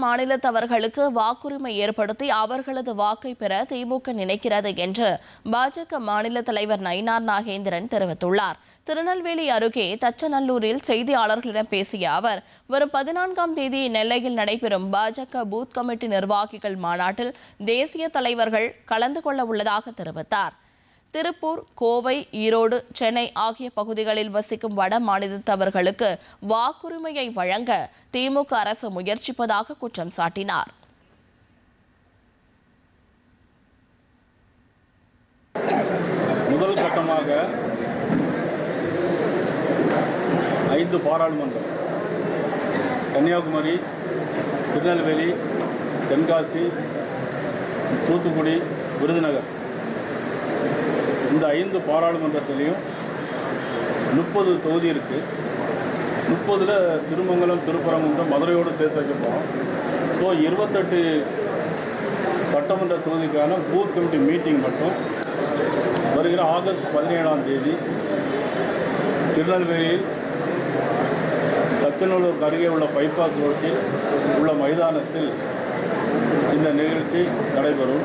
மாநிலத்தவர்களுக்கு வாக்குரிமை ஏற்படுத்தி அவர்களது வாக்கை பெற திமுக நினைக்கிறது என்று பாஜக மாநில தலைவர் நயினார் நாகேந்திரன் தெரிவித்துள்ளார். திருநெல்வேலி அருகே தச்சநல்லூரில் செய்தியாளர்களிடம் பேசிய அவர் வரும் பதினான்காம் தேதி நெல்லையில் நடைபெறும் பாஜக பூத் கமிட்டி நிர்வாகிகள் மாநாட்டில் தேசிய தலைவர்கள் கலந்து கொள்ள உள்ளதாக தெரிவித்தார். திருப்பூர் கோவை ஈரோடு சென்னை ஆகிய பகுதிகளில் வசிக்கும் வட மாநிலத்தவர்களுக்கு வாக்குரிமையை வழங்க திமுக அரசு முயற்சிப்பதாக குற்றம் சாட்டினார். முதல் கட்டமாக ஐந்து பாராளுமன்றம் கன்னியாகுமரி திருநெல்வேலி தென்காசி தூத்துக்குடி விருதுநகர் இந்த ஐந்து பாராளுமன்றத்திலையும் முப்பது தொகுதி இருக்குது முப்பதில் திருமங்கலம் திருப்பரங்குன்றம் மதுரையோடு சேர்த்து வைக்க போகிறோம் ஸோ இருபத்தெட்டு சட்டமன்ற தொகுதிக்கான பூத் கமிட்டி மீட்டிங் மட்டும் வருகிற ஆகஸ்ட் பதினேழாம் தேதி திருநெல்வேலியில் தச்சநல்லூருக்கு அருகே உள்ள பைபாஸ் ரோட்டில் உள்ள மைதானத்தில் இந்த நிகழ்ச்சி நடைபெறும்.